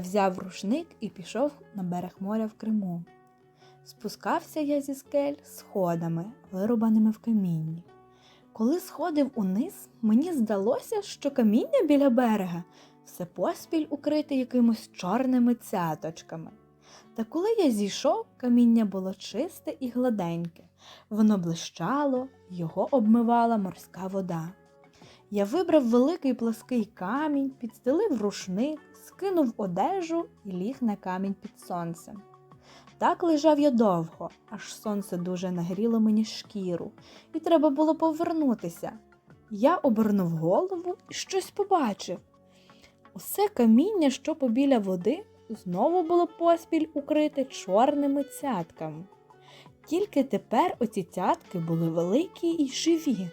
Взяв рушник і пішов на берег моря в Криму. Спускався я зі скель сходами, вирубаними в камінні. Коли сходив униз, мені здалося, що каміння біля берега все поспіль укрите якимось чорними цяточками. Та коли я зійшов, каміння було чисте і гладеньке, воно блищало, його обмивала морська вода. Я вибрав великий плоский камінь, підстелив рушник, скинув одежу і ліг на камінь під сонцем. Так лежав я довго, аж сонце дуже нагріло мені шкіру, і треба було повернутися. Я обернув голову і щось побачив. Усе каміння, що побіля води, знову було поспіль укрите чорними цятками. Тільки тепер оці цятки були великі і живі.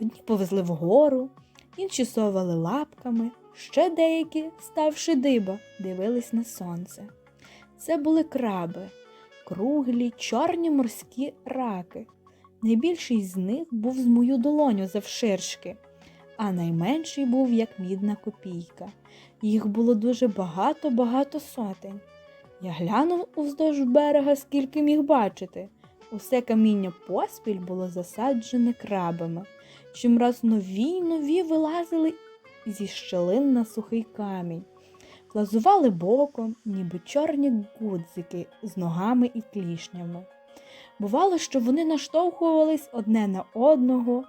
Одні повезли вгору, інші совали лапками, ще деякі, ставши диба, дивились на сонце. Це були краби, круглі, чорні морські раки. Найбільший з них був з мою долоню завширшки, а найменший був як мідна копійка. Їх було дуже багато-багато сотень. Я глянув уздовж берега, скільки міг бачити. Усе каміння поспіль було засаджене крабами. Чимраз нові й нові вилазили зі щелин на сухий камінь, плазували боком, ніби чорні гудзики з ногами і клішнями. Бувало, що вони наштовхувались одне на одного,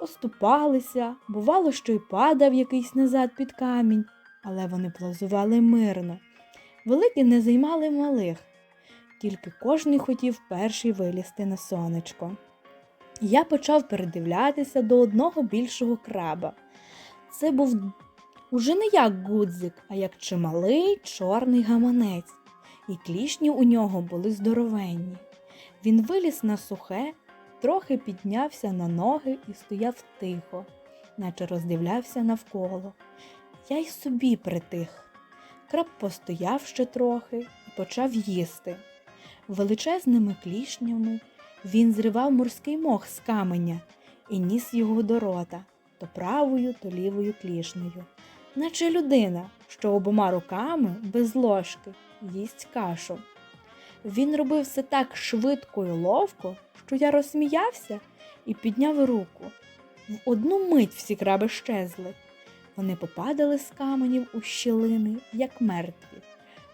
оступалися, бувало, що й падав якийсь назад під камінь, але вони плазували мирно. Великі не займали малих, тільки кожний хотів перший вилізти на сонечко. Я почав передивлятися до одного більшого краба. Це був уже не як гудзик, а як чималий чорний гаманець, і клішні у нього були здоровенні. Він виліз на сухе, трохи піднявся на ноги і стояв тихо, наче роздивлявся навколо. Я й собі притих. Краб постояв ще трохи і почав їсти. Величезними клішнями він зривав морський мох з каменя і ніс його до рота то правою, то лівою клішнею, наче людина, що обома руками без ложки їсть кашу. Він робив все так швидко й ловко, що я розсміявся і підняв руку. В одну мить всі краби щезли. Вони попадали з каменів у щілини, як мертві.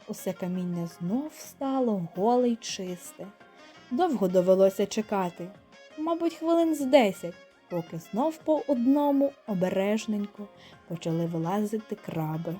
Усе каміння знов стало голе й чисте. Довго довелося чекати, мабуть, хвилин з десять, поки знов по одному обережненько почали вилазити краби.